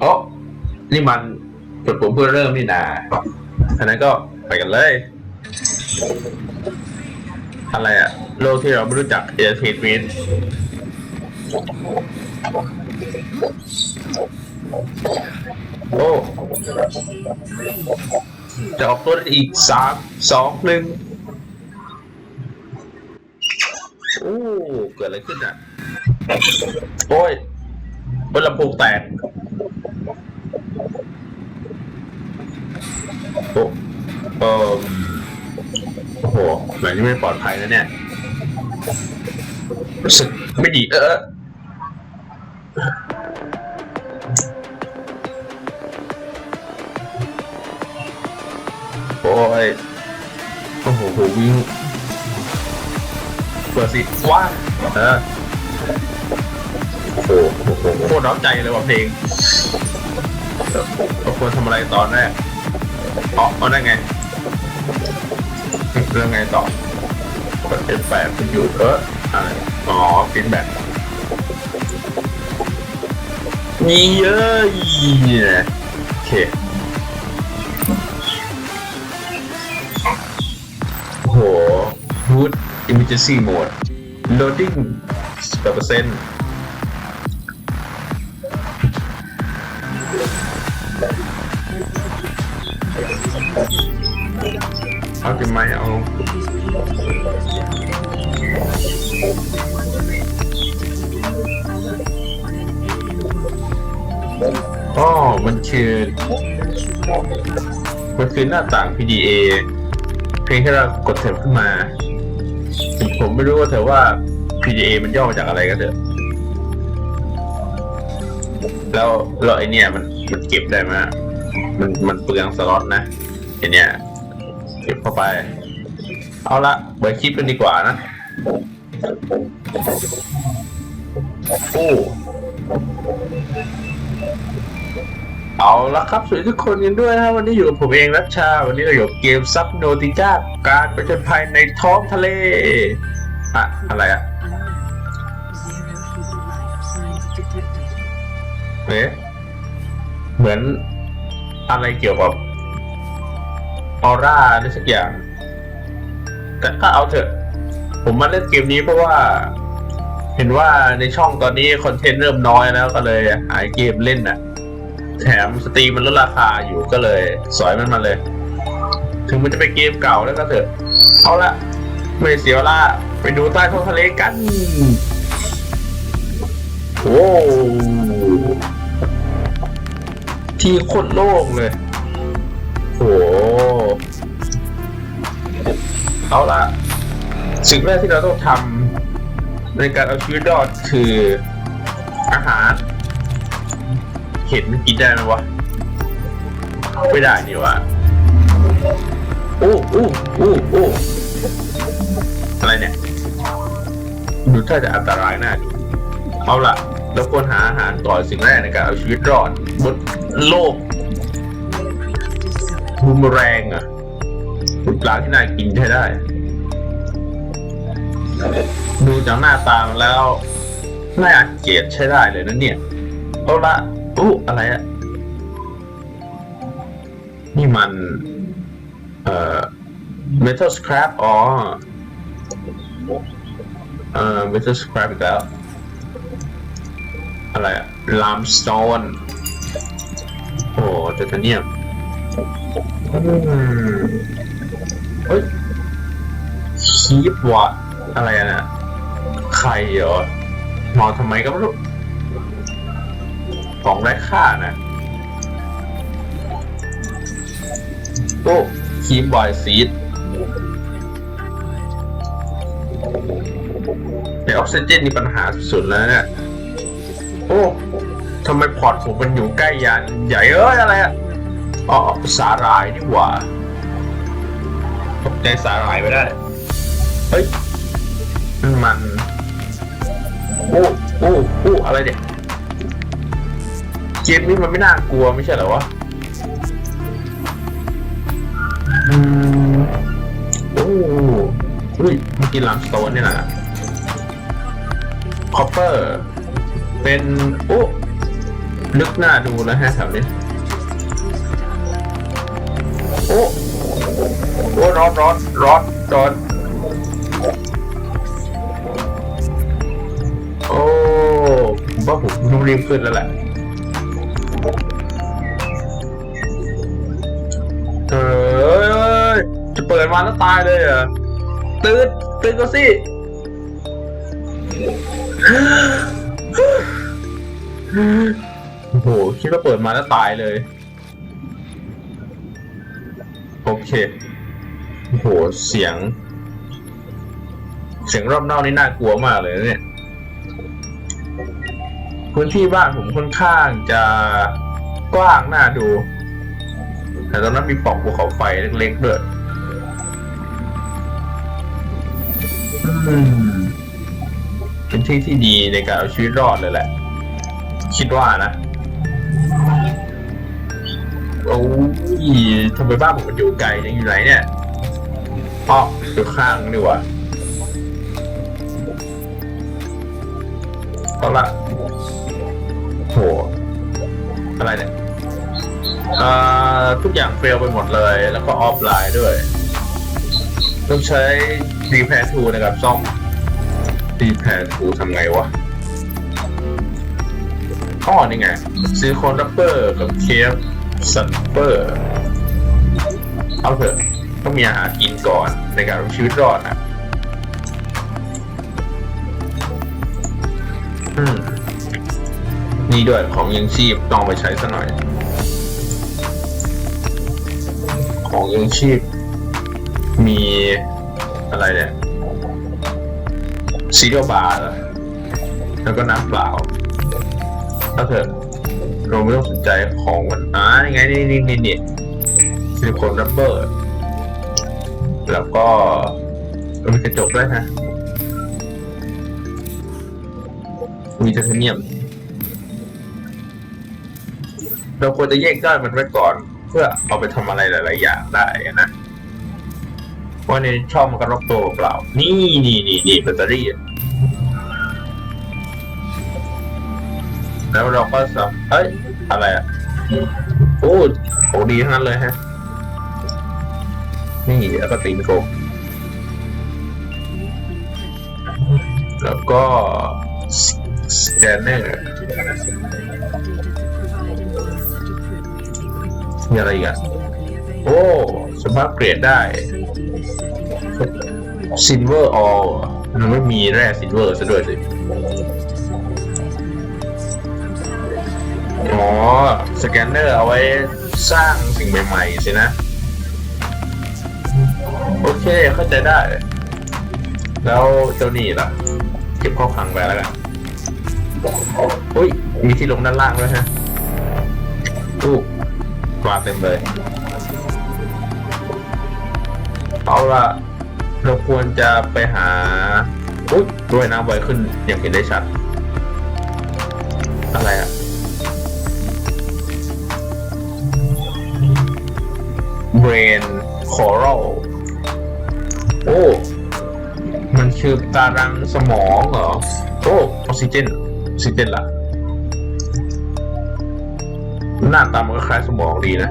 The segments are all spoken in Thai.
โอ้นี่มันกดปุ่มเพื่อเริ่มนี่นาอันนั้นก็ไปกันเลย อะไรอะโลกที่เราไม่รู้จักเอเทนเมนโอ้จะออกตัวอีกสามสองหนึ่งโอ้ เกิดอะไรขึ้นอะ โอ้ยบนลำโพงแตก โอ้เออโอ้โหแบบนี้ไม่ปลอดภัยนะเนี่ยรู้สึกไม่ดีเออโอ้ยโอ้โหวิ่งเปิดสิว้าเออ โคตรร้อนใจเลยว่ะเพลงเราควรทำอะไรตอนแรกอ๋อเอาได้ไงเรื่องไงต่อกด F8 ไปหยุดเอออะไรอ๋อฟินแบ็กนี่เยอะเนี่ยโอเคโอ้โห Hood Emergency Mode Loading 10% ไม่เอาอ๋อมันคือมันคือหน้าต่าง PDA เพียงแค่เรากดเถิบขึ้นมา ผมไม่รู้ว่าเถอว่า PDA มันย่อมาจากอะไรกันเถอะ แล้วแล้วไอเนี่ยมันมันเก็บได้ไหมมันมันเปลืองสล็อตนะไอเนี่ย เก็บเข้าไป เอาละเปิดคลิปกันดีกว่านะโอ้เอาละครับสวัสดีทุกคนกันด้วยนะวันนี้อยู่กับผมเองรัชชา วันนี้เราอยู่เกมซับโนติก้าการประจนภัยในท้องทะเลอะอะไรอะเอ๊ะเหมือนอะไรเกี่ยวกับ ออร่าหรือสักอย่าง แต่ก็เอาเถอะ ผมมาเล่นเกมนี้เพราะว่า เห็นว่าในช่องตอนนี้คอนเทนต์เริ่มน้อยแล้วก็เลยหายเกมเล่นน่ะ แถมสตรีมมันลดราคาอยู่ก็เลย สอยมันมาเลย ถึงมันจะเป็นเกมเก่าแล้วก็เถอะ เอาละไม่เสียเวลาไปดูใต้ท้องทะเลกัน โอ้ที่โคตรโล่งเลย โหเอาละสิ่งแรกที่เราต้องทำในการเอาชีวิตรอดคืออาหาร เห็นมันกินได้ไหมวะ ไม่ได้นี่วะโอ้โอ้โอ้โอ้อะไรเนี่ย ดูถ้าจะอันตรายน่าดูเอาละเราควรหาอาหารก่อนสิ่งแรกในการเอาชีวิตรอดบนโลก บูมแรงอะเป็นปลาที่น่ากินใช้ได้ ดูจากหน้าตามันแล้วน่าเกลียดใช้ได้เลยนะเนี่ยเอาละอู้อะไรอะนี่มัน เอ่อ metal scrap อ๋อ เอ่อ metal scrap อีกแล้ว อะไรอะ limestone โอ้เจตเนียม เฮ้ยคีบวะอะไรอะน่ะใครเหรอนอนทำไมก็ไม่รู้ของไร้ค่านะโอ้คีบบอยซีดในออกซิเจนมีปัญหาสุดๆแล้วเนี่ย โอ้ทำไมพอร์ตผมมันอยู่ใกล้ยานใหญ่เอ้ยอะไรอะ อ๋อสาหร่ายนี่หว่าตกใจสาหร่ายไปได้ เฮ้ยนั่นมัน โอ้โอ้โอ้อะไรเนี่ยเกมนี้มันไม่น่ากลัวไม่ใช่เหรอวะอืมโอ้อุ้ยมื่อกี้ลามสโตนเนี่ยนะคอปเปอร์ เป็น โอ้ ลึกหน้าดูแล้วฮะแถวนี้ โอ้โอ้ร้อนร้อนร้อนร้อนโอ้ผมว่าผมต้องรีบขึ้นแล้วแหละเอยจะเปิดมาแล้วตายเลยเหรอตื่นตื่นก็สิโอ้โหคิดว่าเปิดมาแล้วตายเลย เคโอ้โหเสียง เสียงรอบนอกนี่น่ากลัวมากเลยนะเนี่ยพื้นที่บ้านผมค่อนข้างจะกว้างน่าดู แต่ตอนนั้นมีปองภูเขาไฟเล็กๆด้วยเป็นที่ที่ดีในการเอาชีวิตรอดเลยแหละ คิดว่านะ โอ้ยทำไมบ้านผมมันอยู่ไกลยังอยู่ไหนเนี่ยอ๋ออยู่ข้างนี่หว่าเอาละโหอะไรเนี่ยเอ่อทุกอย่างเฟลไปหมดเลย แล้วก็ออฟไลน์ด้วย ต้องใช้ repair tool ในการซ่อม repair tool ทำไงวะข้อนี่ไงซิลิโคนรับเปอร์กับเคฟ ซันเปอร์เอาเถอะต้องมีอาหารกินก่อนในการชีวิตรอดนะอืมนี่ด้วยของยังชีพต้องไปใช้ซะหน่อย ของยังชีพ มีอะไรเนี่ยซีเรียลบาร์แล้วก็น้ำเปล่าถ้าเถอะ เราไม่ต้องสนใจของมันอ่ายังไงนี่นี่นี่นี่ซิลิโคนรับเบอร์ แล้วก็มีกระจกด้วยนะ มีไทเทเนียม เราควรจะแยกย่อยมันไว้ก่อน เพื่อเอาไปทำอะไรหลาย ๆ อย่างได้นะว่าในช่องมันก็รอบตัวเปล่า นี่นี่นี่นี่แบตเตอรี่ แล้วเราก็สับเอ้ย อะไรอะโอ้ของดีทั้งนั้นเลยฮะ นี่แล้วก็ตีนโกงแล้วก็สแกนเนอร์มีอะไรอีกอะโอ้สามารถเปลี่ยนได้ซิลเวอร์ออลมันไม่มีแร่ซิลเวอร์ซะด้วยสิ อ๋อ สแกนเนอร์เอาไว้สร้างสิ่งใหม่ๆสินะ โอเค เข้าใจได้ แล้วเจ้านี่ล่ะ เก็บข้อพังไปแล้วกันอุ้ย มีที่ลงด้านล่างด้วยฮะอู้วางเต็มเลย เอาละเราควรจะไปหาอุ้ยด้วยน้ำไวขึ้นอย่างเห็นได้ชัด อะไรอะ brain coral โอ้ มันคือตารังสมองเหรอ โอ้ออกซิเจนออกซิเจนล่ะ หน้าตามันก็คล้ายสมองดีนะ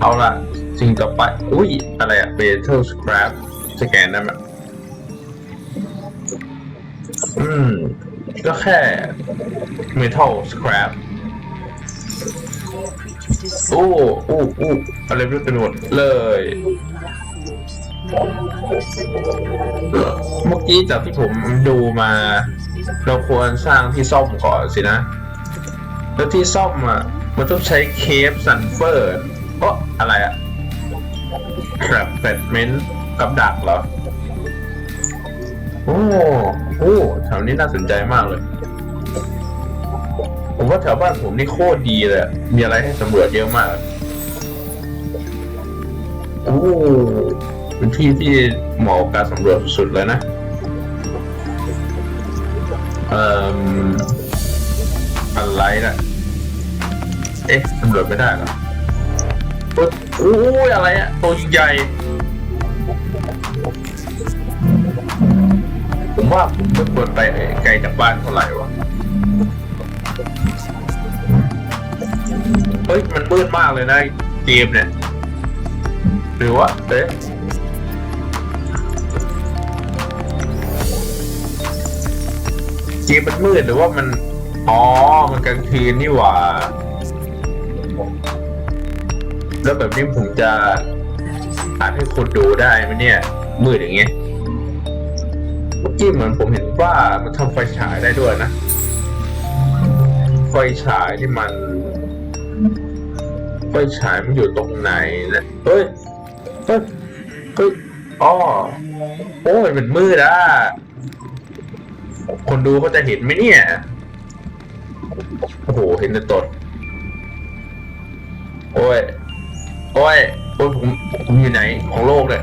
เอาล่ะ สิ่งต่อไป อุ้ย อะไรอะ metal scrap สแกนได้ไหมอืม ก็แค่ metal scrap โอ้โอ้โอ้อะไรไม่รู้เป็นหมดเลย เมื่อกี้จากที่ผมดูมา เราควรสร้างที่ซ่อมก่อนสินะ แล้วที่ซ่อมอะ มันต้องใช้เคฟซันเฟอร์เพราะอะไรอะ trap f r a g m e n t กับดักเหรอ โอ้โอ้แถวนี้น่าสนใจมากเลย ผมว่าแถวบ้านผมนี่โคตรดีเลยอะมีอะไรให้สำรวจเยอะมาก โอ้เป็นที่ที่เหมาะกับการสำรวจสุดๆเลยนะ เอ่ออะไรนะ เอ๊ะสำรวจไม่ได้เหรอโอ้โอ้ยอะไรอะตัวใหญ่ ผมว่าผมไม่ควรไปไกลจากบ้านเท่าไหร่วะ มันมืดมากเลยนะเกมเนี่ย หรือว่าเอ๊ะเกมมันมืดหรือว่ามัน อ๋อ มันกลางคืนนี่หว่า แล้วแบบนี้ผมจะอาจให้คนดูได้ไหมเนี่ย มืดอย่างเงี้ยเมื่อกี้เหมือนผมเห็นว่ามันทำไฟฉายได้ด้วยนะ ไฟฉายที่มัน ฟฉายมันอยู่ตรงไหนนะเฮ้ยเฮ้ยเฮ้ยอ๋อโอ้ยมันมืดอะคนดูเขาจะเห็นไหมเนี่ยโอ้โหเห็นแต่ตดโอ้ยโอ้ยโอ้ยผมผมอยู่ไหนของโลกเลย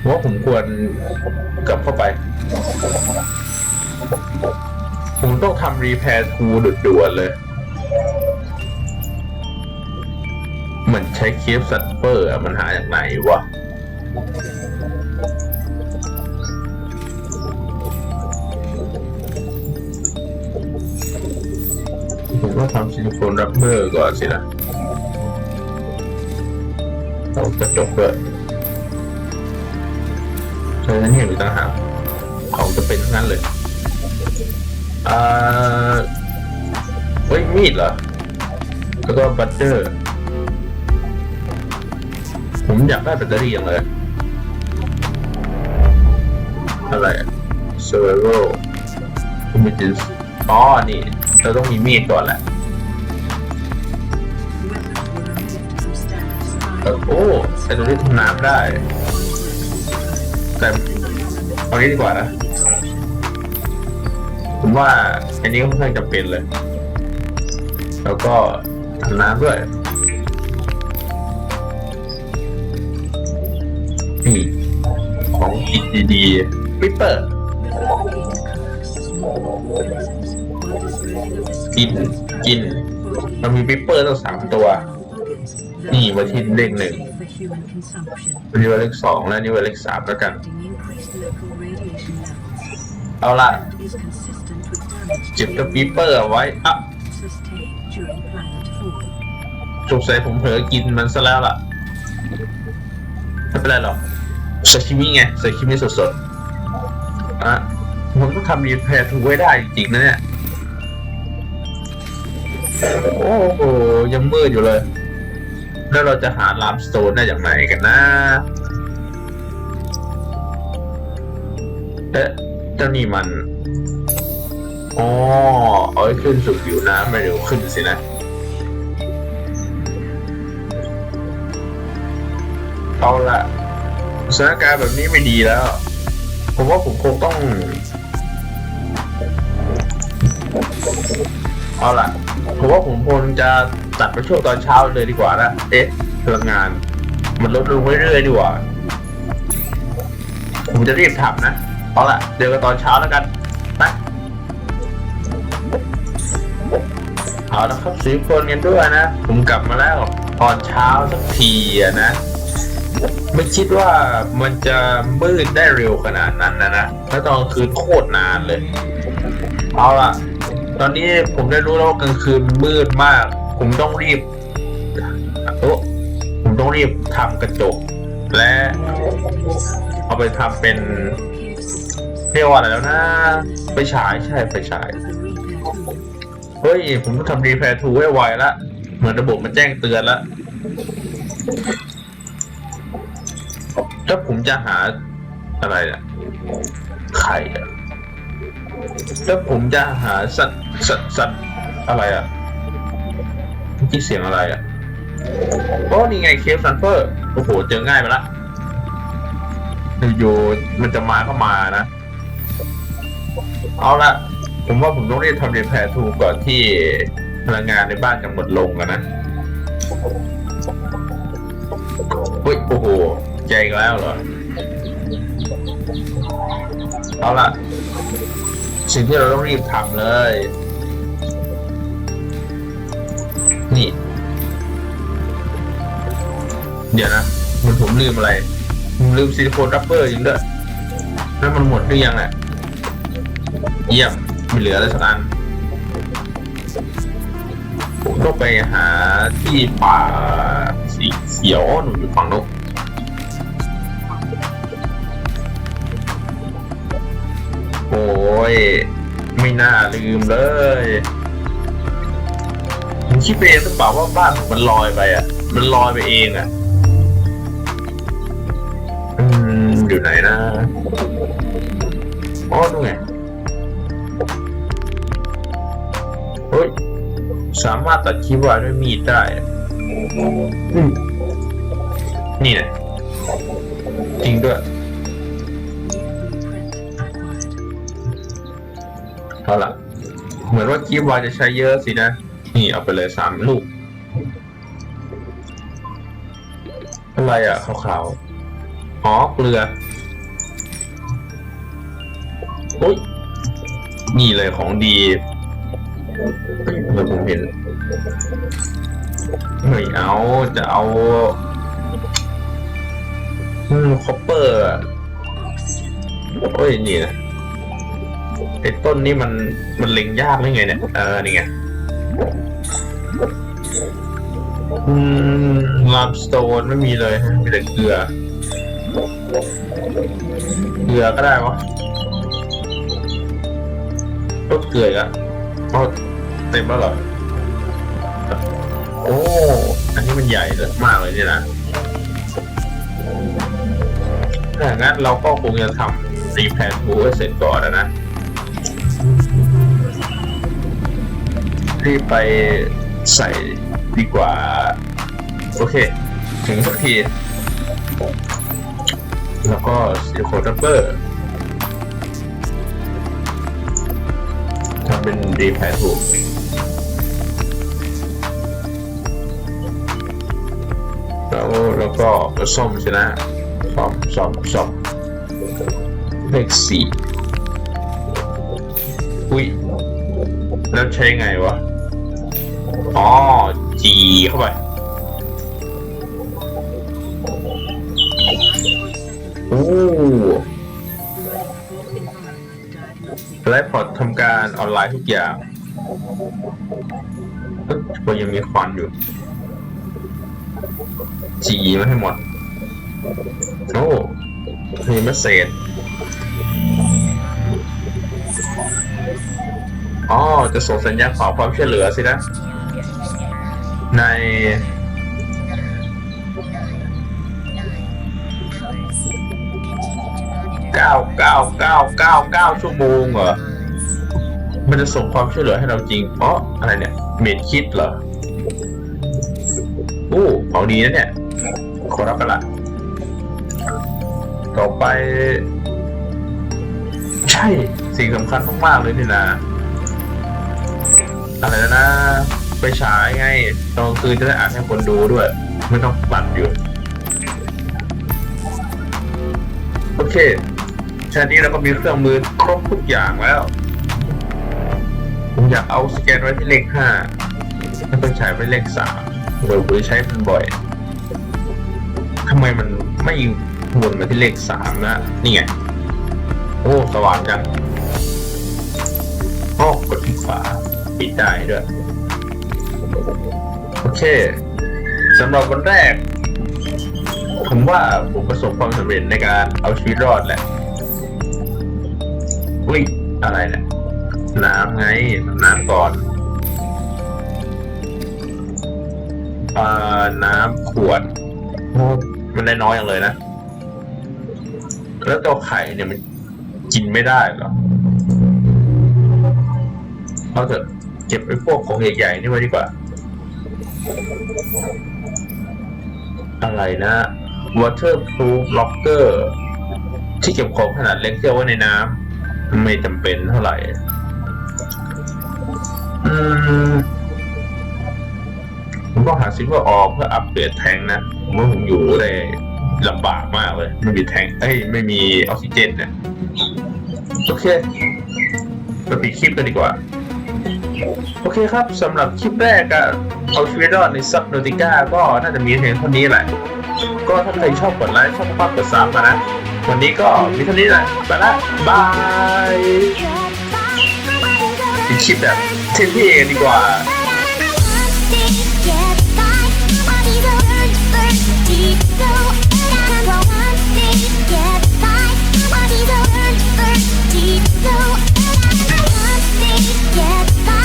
ผมว่าผมควรกลับเข้าไป ผมต้องทำรีแพร์ทูด่วนๆเลย เหมือนใช้เคฟซัตเปอร์อมันหาจากไหนวะผมต้องทำซิลิโคนรับเบอร์ก่อนสินะเอากระจกด้วยใช้นั้นเห็นอยู่ต่างหากของจะเป็นทั้งนั้นเลย อ่า เฮ้ย มีดเหรอ แล้วก็บัตเตอร์ ผมอยากได้แบตเตอรี่อย่างเลยอะไร survival images อ๋อนี่เราต้องมีมีดก่อนแหละโอ้ไอ้ตัวนี้ทำน้ำได้ แต่เอานี้ดีกว่านะผมว่าอันนี้ค่อนข้างจำเป็นเลย แล้วก็ทำน้ำด้วย นี่ของกินดีๆปิปเปอร์กินกิน มันมีปิปเปอร์ตั้งสามตัว นี่ไว้ที่เลขหนึ่งอันนี้ไว้เลขสองและอันนี้ไว้เลขสามแล้วกัน เอาละเก็บกับปิปเปอร์เอาไว้อะสงสัยผมเผลอกินมันซะแล้วล่ะ ไม่เป็นไรหรอก ซาชิมิไงซาชิมิสดๆอะผมต้องทำรีแพร์ทูไว้ได้จริงๆนะเนี่ย โอ้โห ยังมืดอยู่เลย แล้วเราจะหาลามสโตนได้อย่างไรกันนะเอ๊ะเจ้านี่มัน อ๋อเอาให้ขึ้นสู่ผิวน้ำไม่เร็วขึ้นสินะเอาละ สถานการณ์แบบนี้ไม่ดีแล้ว ผมว่าผมคงต้อง เอาล่ะ ผมว่าผมคงจะตัดไปช่วงตอนเช้าเลยดีกว่านะเอ๊ะพลังงาน มันลดลงเรื่อยๆดีกว่า ผมจะรีบทำนะ เอาล่ะเดี๋ยวกันตอนเช้าแล้วกันไปเอาละครับสีคนกันด้วยนะ ผมกลับมาแล้วตอนเช้าสักทีอะนะ ไม่คิดว่ามันจะมืดได้เร็วขนาดนั้นนะนะแล้วตอนกลางคืนโคตรนานเลย เอาล่ะ ตอนนี้ผมได้รู้แล้วว่ากลางคืนมืดมาก ผมต้องรีบโอ้ผมต้องรีบทำกระจก และเอาไปทำเป็นเรียกว่าอะไรแล้วนะ ไปฉายใช่ไปฉาย เฮ้ย ผมต้องทำรีแพร์ทูให้ไวละ เหมือนระบบมันแจ้งเตือนละ ถ้าผมจะหาอะไรอะไข่อะถ้าผมจะหาสัตว์สัตว์สัตว์อะไรอะเมื่อกี้เสียงอะไรอะโอ้นี่ไงเคฟซันเฟอร์โอ้โหเจอง่ายไปละอยู่ๆมันจะมาก็มานะ เอาละผมว่าผมต้องรีบทำเรียนแพรทูก่อนที่พลังงานในบ้านจะหมดลงกันนะเฮ้ยโอ้โห ใจอีกแล้วเหรอ เอาล่ะ สิ่งที่เราต้องรีบทำเลย นี่ เดี๋ยวนะมันผมลืมอะไรผมลืมซิลิโคนรับเบอร์ยิงด้วยแล้วมันหมดหรือยังอะ เยี่ยมไม่เหลืออะไรสักอันผมต้องไปหาที่ป่าสีเขียวหนูอยู่ฝั่งนู้น ย ไม่น่าลืมเลยผมคิดไปเองหรือเปล่าว่าบ้านผมมันลอยไปอะ มันลอยไปเองอะ อืม อยู่ไหนนะอ๋อนู่นไงเฮ้ย สามารถตัดคีย์บอร์ดด้วยมีดได้อะอืมนี่นะจริงด้วย เอาล่ะเหมือนว่าคีย์บอร์ดจะใช้เยอะสินะ นี่เอาไปเลยสามลูก อะไรอะขาวๆอ๋อเกลืออุ้ยนี่เลยของดีเมื่อผมเห็นไม่เอาจะเอาอืมคอปเปอร์อะโอ้ย นี่นะ ไอ้ต้นนี้มันมันเล็งยากได้ไงเนี่ย เออ นี่ไงอืมลามสโตนไม่มีเลยมีแต่เกลือ เกลือก็ได้วะก็เกลืออีกอะอ๋อเต็มแล้วเหรอ โอ้ อันนี้มันใหญ่เลยมากเลยนี่นะถ้างั้นเราก็คงจะทำรีแพนทูให้เสร็จก่อนนะ รีบไปใส่ดีกว่า โอเค ถึงสักที แล้วก็ซิลิโคนดับเบอร์ทำเป็นดีแพนทูกแล้วแล้วก็ส้มชนะส้มส้มส้มเลขสี่อุ้ยแล้วใช้ไงวะ อ๋อจีเข้าไปโอ้ไลฟ์พอร์ตทำการออนไลน์ทุกอย่างก็ยังมีควันอยู่จีไมาให้หมด โอ้มีเมสเซจอ๋อ จะส่งสัญญาณขอความช่วยเหลือสินะ ใน เก้าเก้าเก้าเก้าเก้าชั่วโมงเหรอ มันจะส่งความช่วยเหลือให้เราจริง เพราะอะไรเนี่ย เมดคิดเหรอโอ้ของดีนะเนี่ย ขอรับกันละต่อไป ใช่ สิ่งสำคัญมากๆเลยนี่นะอะไรนะ ไปฉายไงตอนคืนจะได้อ่านให้คนดูด้วย ไม่ต้องปัดอยู่ โอเคแค่นี้เราก็มีเครื่องมือครบทุกอย่างแล้ว ผมอยากเอาสแกนไว้ที่เลขห้าแล้วไปฉายไว้เลขสามโดยผมใช้มันบ่อยทำไมมันไม่วนมาที่เลขสามนะนี่ไง โอ้สว่างจังโอ้กดที่ขวาปิดได้ด้วย เคสำหรับวันแรก ผมว่าผมประสบความสำเร็จในการเอาชีวิตรอดแหละอุ้ยอะไรเนี่ยน้ำไงน้ำก่อนอ่าน้ำขวด มันได้น้อยอย่างเลยนะ แล้วตัวไข่เนี่ยมันกินไม่ได้เหรอเอาเถอะเก็บไอ้พวกของใหญ่ๆนี่ไว้ดีกว่า อะไรนะ waterproof locker ที่เก็บของขนาดเล็กเที่เอาไว้ในน้ำไม่จำเป็นเท่าไหร่ อืมผมต้องหาซิลเวอร์ออกเพื่ออัปเกรดแทงนะผมว่าผมอยู่ได้ลำบากมากเลย ไม่มีแทงเอ้ย ไม่มีออกซิเจนเนี่ย โอเคไปปิดคลิปกันดีกว่า โอเคครับสำหรับคลิปแรกอะเอาชีวิตรอดในซับโนติก้าก็น่าจะมีเพียงเท่านี้แหละ ก็ถ้าใครชอบกดไลค์ชอบภาพกดซับมานะ วันนี้ก็มีเท่านี้แหละไปละบายเป็นคลิปแบบเท่ๆกันดีกว่า Bye. deep